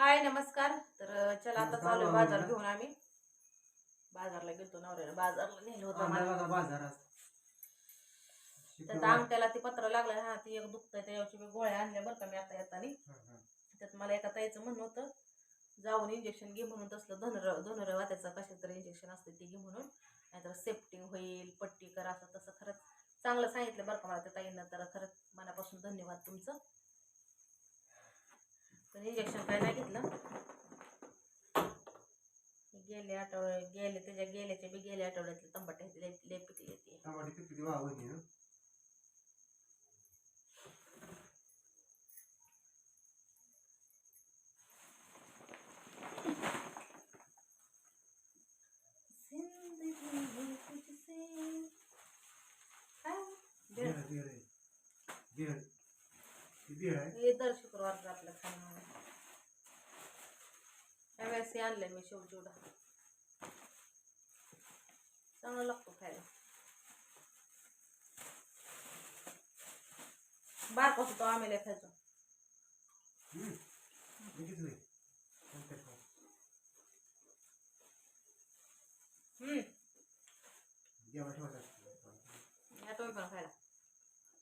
हाय नमस्कार. तर चला आता चालू. बाजार घेऊन आम्ही. बाजारला गेलतो नवऱ्याला. बाजारला नेलं होतं मला. शुक्रवार. अंगठ्याला ते पत्र लागलं. हा ती एक दुखतंय त्याच्यावरची मी गोळ्या आणल्या बरं का मी आता येताना. त्यात मला एका ताईचं म्हणणं होतं जाऊन इंजेक्शन घे म्हणून तसलं धनुर धनुर्वात्याचं कशाचं तरी इंजेक्शन असते ते घे म्हणून. नाहीतर सेफ्टिंग होईल पट्टी करा असं तसं खरंच. चांगलं सांगितलं बरं का मला त्या ताईनं. तर खरंच मनापासून धन्यवाद तुमचं. इंजेक्शन काय नाही गेले आठवड्या गेले त्याच्या गेल्याच्या बी गेल्या आठवड्यातले तंबाटे लेप पिकले ते टमाटे किती दिवस है? एवढे आणले मी शेवचिवडा चांगला लागतो खायला बारक असतो तो आम्ही खायचो हम्म या तुम्ही पण खायला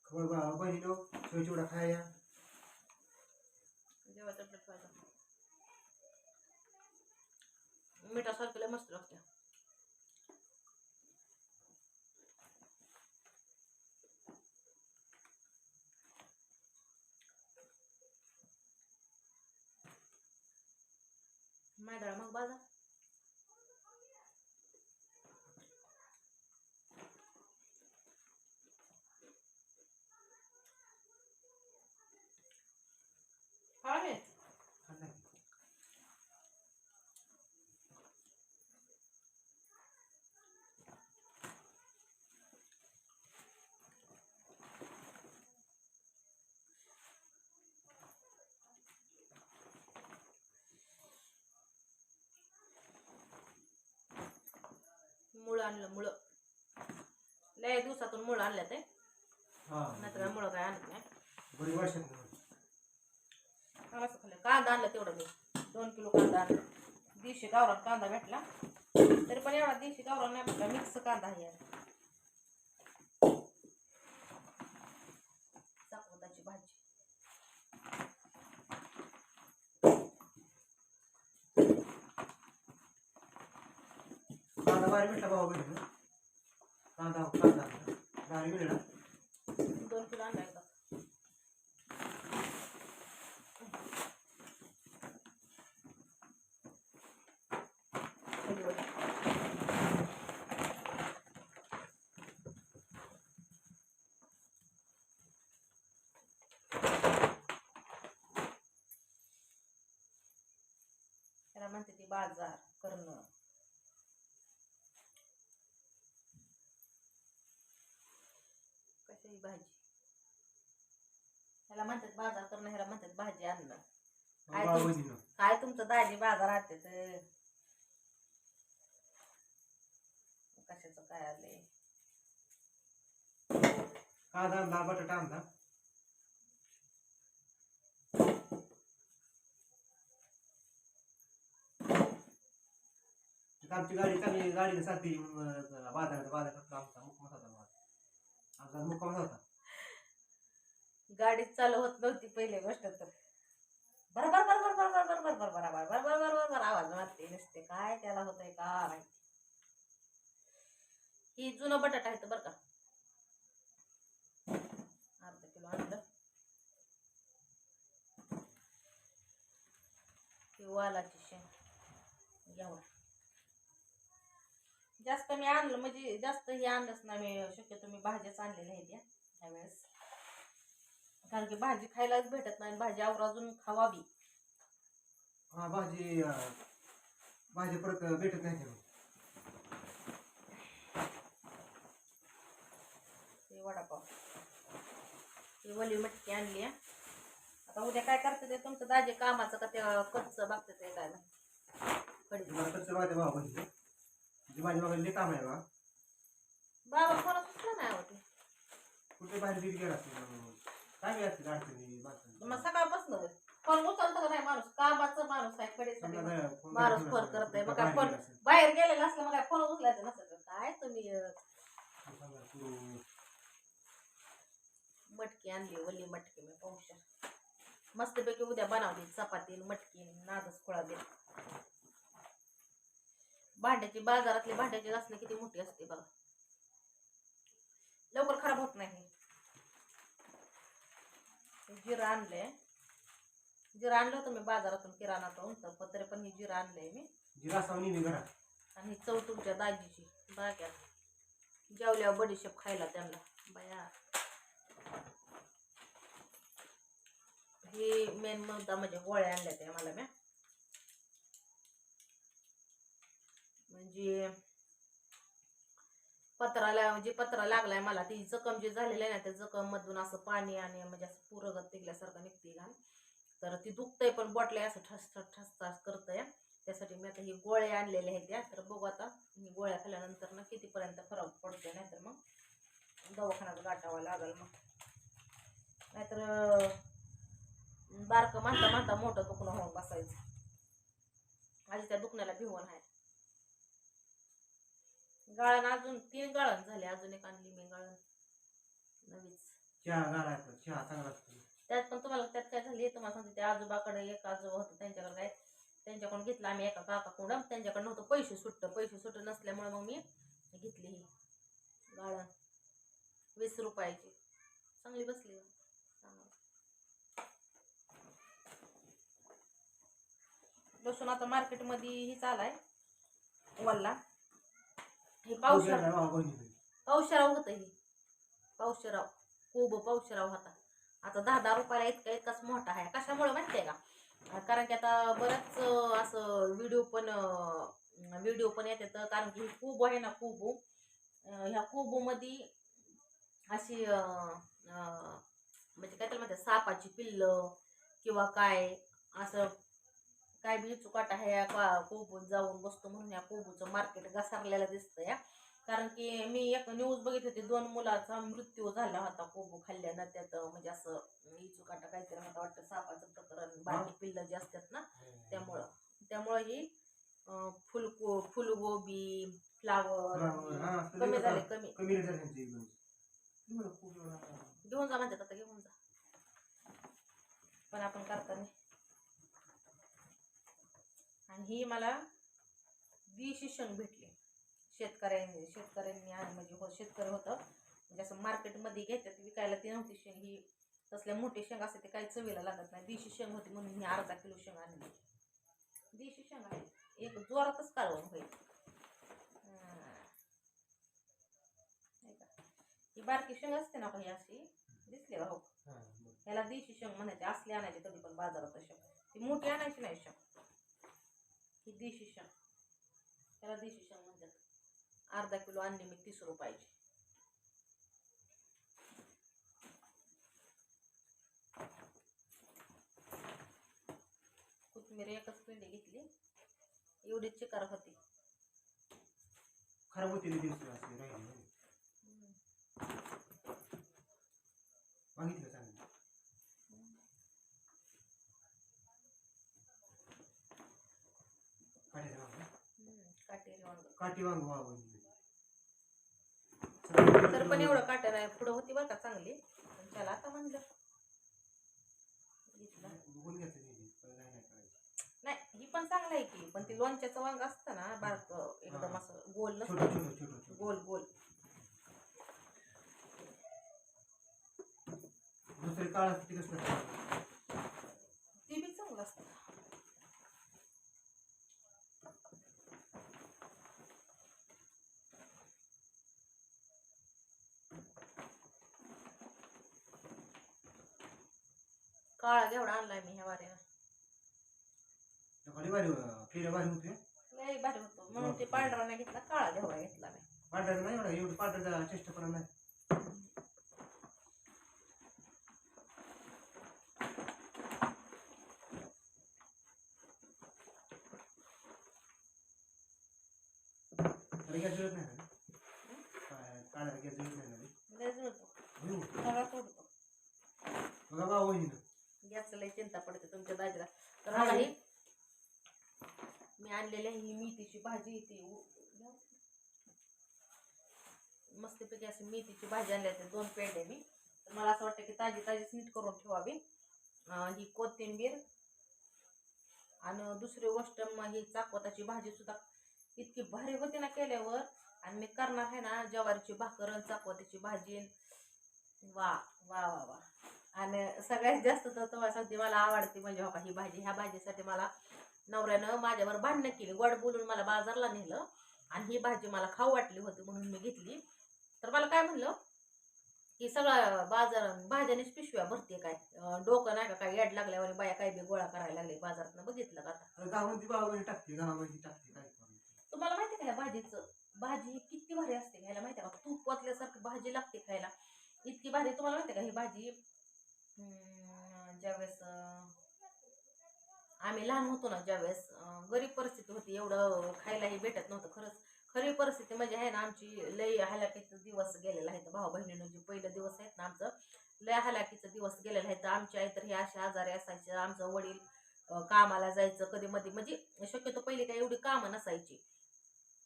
खबर बहिणी शेवचिवडा खाया ठेवायचा ठेवायचा मिठासारखीला मस्त लागते मैदाळा मग बाजा आणलं मुळं. लय दिवसातून मुळं आणलं ते हा. नाहीतर मुळं काय आणत नाही. असं खाल्लं कांदा आणलं तेवढं मी. दोन किलो कांदा आणला. दीडशे गावरात कांदा भेटला. तरी पण एवढा दीडशे गावरात नाही भेटला. मिक्स कांदा आहे यार चाकवताची भाजी कांदा बारी भेटला भाऊ बहिणी कांदा कांदा बारी मिळला दोन किलो आणला एकदा त्याला म्हणते ती बाजार करणं कशाची भाजी ह्याला म्हणतात बाजार करणं ह्याला म्हणतात भाजी आणणं काय तुमचं दाजी बाजार आणते तर? कशाचं काय आले कांदा आणला बटाटा आणला. तिथं आमची गाडी चांगली गाडीने साथी बाजारात बाजारात आमचा मुक्काम होता माझा. आमचा मुक्काम होता. गाडीच चालू होत नव्हती पहिली गोष्ट तर. काय त्याला होतंय का माहिती? ही जुनं बटाटा आहे बरं का. अर्धा किलो आणलं. ही वालाची शेंग. घ्यावं जास्त मी आणलं म्हणजे जास्त हे आणलंच नाही मी. शक्यतो मी भाज्याच आणलेल्या आहेत या त्यावेळेस कारण की भाजी खायलाच भेटत नाही भाजी आवराजून खावावी. हा भाजी भाजी परत भेटत नाही. ते वडापाव. ही वली मटकी आणली. आता उद्या काय करते ते तुमचं दाजे कामाचं का ते कच्च बघते ते काय मला कच्चं माझ्या बहिणी म्हणजे माझ्या भावाला काम आहे बा. बाबा कोणा सुचलं नाही होते कुठे बाहेर गेला काय असते अडचणी सकाळपासून फोन उचलतो का नाही माणूस? कामाचा माणूस आहे फोन माणूस. फोन करतोय, असेल, मग काय फोन- असेल, बाहेर गेलेला असलं मग काय फोन उचलायचं नसतं काय तुम्ही अं, समजा तू मटकी आणली वल्ली मटकी मी पाहुशा मस्तपैकी उद्या बनवली चपाती मटकी नादच खोळाली भांड्याची बाजारातली भांड्याची घासणं किती मोठी असते बघा. लवकर खराब होत नाही. जिरं आणलंय. जिरं आणलं होतं मी बाजारातून किराणातून तर पत्रे पण ही जिरं आणलंय मी. जिरा सावनी मी घरात. आणि चव तुमच्या दाजीची बाग्यात जेवल्यावर बडीशेप खायला त्यांना. बाया. हे मेन मुद्दा म्हणजे गोळ्या आणल्या त्या मला म्या. म्हणजे पत्राला जे पत्रा लागलाय मला ती जखम जी झालेली आहे ना त्या जखम मधून असं पाणी आणि म्हणजे असं पुरगत निघल्यासारखं निघते घाण. तर ती दुखतंय पण बॉटल्या असं ठस ठस ठस ठस करतंय. त्यासाठी मी आता ही गोळ्या आणलेल्या आहेत त्या. तर बघू आता मी गोळ्या खाल्ल्यानंतर ना कितीपर्यंत फरक पडतोय नाहीतर मग दवाखान्यात गाठावा लागल मग. नाहीतर बारकं म्हणता मानता मोठं दुखणं होऊन बसायचं. आधी त्या दुखण्याला भिवून आहे गाळण अजून तीन गाळण झाले. अजून एक आणली मी गाळण. नवीच. चहा गाळायचं चहा चांगला असतो त्यात पण तुम्हाला त्यात काय झाली तुम्हाला सांगते त्या आजोबाकडे एक आजोबा होतं त्यांच्याकडे काय त्यांच्याकडून घेतलं आम्ही एका काकाकडून त्यांच्याकडे नव्हतं पैसे सुट्ट पैसे सुट्ट नसल्यामुळे मग मी घेतली ही गाळण वीस रुपयाची चांगली बसली. लसूण आता मार्केटमध्ये ही चालाय वल्ला हे पावसाळा बहिणीकडे. पावशेराव होतं हे पावशेराव खूप पावशेराव होता आता दहा दहा रुपयाला इतका इतकाच मोठा आहे. कशामुळे माहितीये का? कारण की आता बरंच असं व्हिडिओ पण व्हिडिओ पण येतात. कारण की खूप आहे ना खूप ह्या कुबूमध्ये अशी म्हणजे काय त्याला म्हणतात सापाची पिल्लं किंवा काय असं काय बी चुकाट आहे या का कोबूत जाऊन बसतो म्हणून या कोबूचं मार्केट घसारलेलं दिसतं या कारण की मी एक न्यूज बघितली होती दोन मुलाचा मृत्यू झाला होता कोबू खाल्ल्यानं त्यात म्हणजे असं इचुकाटा काहीतरी मला वाटतं सापाचं प्रकरण बाकी पिल्लं जे असतात ना त्यामुळं. त्यामुळं ही फुलको फुलगोबी फ्लावर कमी झाले कमी. घेऊन जा म्हणतात आता घेऊन जा. पण आपण करताना आणि ही मला देशी शेंग भेटली. शेतकऱ्यांनी शेतकऱ्यांनी आणि म्हणजे हो शेतकरी होतं. म्हणजे असं मार्केटमध्ये घेतात विकायला ती नव्हती शेंग. ही तसल्या मोठी शेंग असते ते काही चवीला लागत नाही. देशी शेंग होती म्हणून मी अर्धा किलो शेंग आणली. देशी शेंग आहे. एक जोरातच कालवण होईल. हं. ही बारकी शेंग असते ना काही अशी दिसली हो. हा. ह्याला देशी शेंग म्हणायचे. असली आणायची कधी पण बाजारात शेंग ती मोठी आणायची नाही शेंग. ही देशी शेंग. त्याला देशी शेंग म्हणतात. अर्धा किलो आणली मी तीस रुपयाची. कोथिंबीर एकच पिंडी घेतली. एवढी चिकार होती. खराब होते दिवस राहिले हम्म. मागितलं चांगलं. वांग. काठी वांग वा पण एवढं काट्या नाही पुढं होती बरं का चांगली. पण त्याला आता म्हणलं. नाही, ही पण चांगलं आहे की पण ती लोणच्याचं वांग असतं ना बारक एकदम. असं गोल नसतं. गोल गोल. दुसरे काळ. ते बी चांगलं असतं. काळा घेवडा आणलाय मी ह्या वाऱ्यानं. भारी फेऱ्या भारी होते लय भारी होतो. म्हणून ते पांढरा नाही घेतला काळा घेवडा घेतला मी. पांढऱ्याचं नाही एवढा एवढं पांढऱ्याचा चेष्टा करा नाही नाही ना काय काढायला गॅस जळत नाही ना रे? लय जुळतो हो. सगळा तोडतो बघा बा वहिनीनं गॅसचं लय चिंता पडते तुमच्या दाजीला तर मला ही मी आणलेली आहे ही मेथीची भाजी येते मस्तपैकी अशी मेथीची भाजी आणली आहे दोन पेंडे मी. तर मला असं वाटतं की ताजी ताजीच नीट करून ठेवावी. ही कोथिंबीर आणि दुसरी गोष्ट मग ही चाकवताची भाजी सुद्धा इतकी भारी होती ना केल्यावर. आणि मी करणार आहे ना ज्वारीची भाकर आणि चाकवताची भाजी. वा वा वा वा. आणि सगळ्यात जास्त तर तुम्हाला सांगते मला आवडते म्हणजे बाबा ही भाजी. ह्या भाजीसाठी मला नवऱ्यानं माझ्यावर भांडणं केली गोड बोलून मला बाजारला नेलं आणि ही भाजी मला खाऊ वाटली होती म्हणून मी घेतली. तर मला काय म्हणलं की सगळं बाजार भाज्यानेच पिशव्या भरते काय? डोकं नाही का काय याड लागल्यावर बाया काय बी गोळा करायला लागले बाजारात बघितलं का? तुम्हाला माहिती का ह्या भाजीचं? भाजी किती भारी असते खायला माहिती का? तूप वाचल्यासारखी भाजी लागते खायला. इतकी भारी तुम्हाला माहिती का ही भाजी? ज्यावेळेस आम्ही लहान होतो ना ज्यावेळेस गरीब परिस्थिती होती एवढं खायलाही भेटत नव्हतं. खरंच खरी परिस्थिती म्हणजे आहे ना आमची लय हलाकीचा दिवस गेलेला आहे. भाऊ बहिणीनं जे पहिलं दिवस आहेत ना आमचं लय हलाकीचा दिवस गेलेला आहे. तर आमची आई तर हे अशा आजारी असायचे आमचं वडील कामाला जायचं कधी मध्ये म्हणजे शक्यतो पहिली काही एवढी कामं नसायची.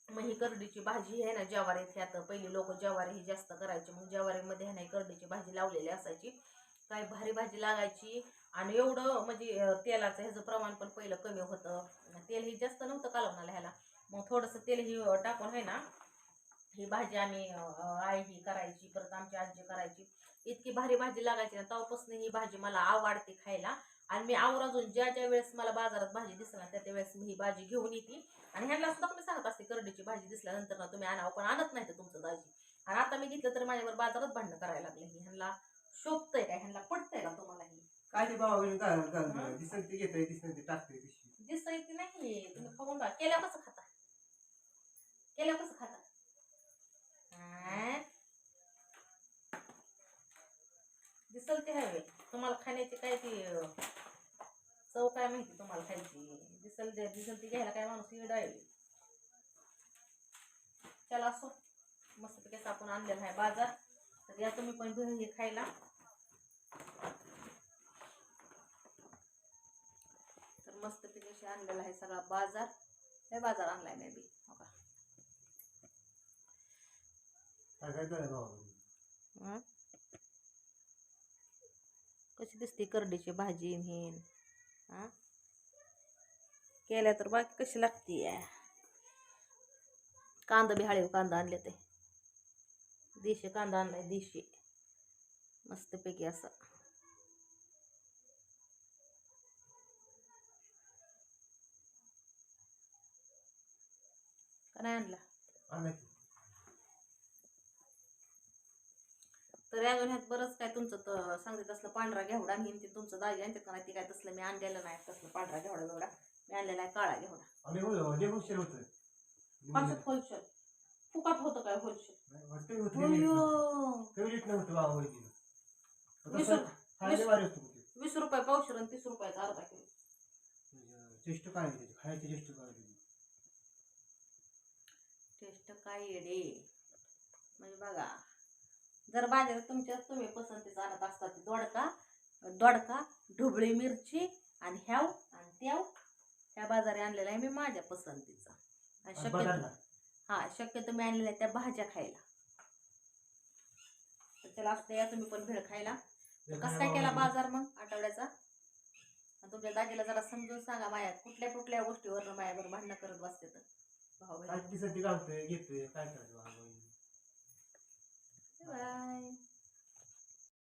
मग ही करडीची भाजी आहे ना ज्वारी ह्यात पहिली लोक ज्वारी ही जास्त करायची. मग ज्वारीमध्ये आहे नाही करडीची भाजी लावलेली असायची. काय भारी भाजी लागायची. आणि एवढं म्हणजे तेलाचं ह्याचं प्रमाण पण पहिलं कमी होतं. तेल ही जास्त नव्हतं कालवणाला ह्याला. मग थोडंसं तेल ही टाकून आहे ना ही भाजी आम्ही आई ही करायची परत आमची आजी करायची. इतकी भारी भाजी लागायची ना तेव्हापासून ही भाजी मला आवडते खायला. आणि मी आवराजून ज्या ज्या वेळेस मला बाजारात भाजी दिसणार त्या त्या वेळेस मी ही भाजी घेऊन येते. आणि ह्यांना सुद्धा मी सांगत असते करडीची भाजी दिसल्यानंतर ना तुम्ही आणावं पण आणत नाही तर तुमचं दाजी. आणि आता मी घेतलं तर माझ्यावर बाजारात भांडणं करायला लागले. ह्यांना शोभतंय का? ह्यांना पडतंय का तुम्हाला ही? काय काय हा? काय दिसन ते घेतंय दिसन ते टाकते पिशवी दिसतंय की नाही तुम्ही खाऊन बघा केल्यावर कसं खाता केल्यावर कसं खाता हा? दिसल ते हवे तुम्हाला खाण्याची काय ती अं, चव काय माहिती तुम्हाला खायची दिसल ते दिसल ती घ्यायला काय माणूस येड आहे चला असो मस्तपैकी आपण आणलेला आहे बाज़ार तर या तुम्ही पण घेऊन हे खायला अशी आणलेला आहे सगळा बाजार. हे बाजार आणलाय मे बी हो का? हं? कशी दिसते करडीची भाजी आणि हे हा? केल्या तर बाकी कशी लागते कांदा बी हळीव कांदा आणले ते. देशी कांदा आणलाय देशी. मस्तपैकी असा. का नाही आणला तर अजून ह्यात बरंच काय तुमचं तर सांगते तसलं पांढरा घेवडा आणि ते तुमचं दाजी आणतात का नाही ते काय तसलं मी आणलेलं नाही तसलं पांढरा घेवडा घेवडा मी आणलेला आहे काळा घेवडा. होलसेल फुकट होतं काय होलसेल वीस रुपये पावशेर आणि तीस रुपयाचा अर्धा किलो. काय खायची काय टेस्ट काय येडे म्हणजे बघा जर बाजारात तुमच्या तुम्ही पसंतीचा आणत असता ते दोडका दोडका ढोबळी मिरची आणि ह्याव आणि त्याव ह्या बाजारी आणलेला आहे मी माझ्या पसंतीचा. आणि शक्यतो. हा शक्यतो मी आणलेल्या त्या भाज्या खायला. तर त्याला असतं या तुम्ही पण भेळ खायला. कसं काय केला बाजार मग आठवड्याचा? तुमच्या दाजीला जरा समजून सांगा माया कुठल्या कुठल्या गोष्टीवर मायावर भांडणं करत बसते तर. भाऊ काय घालतोय घेतोय. काय करायचं भाऊ? बाय.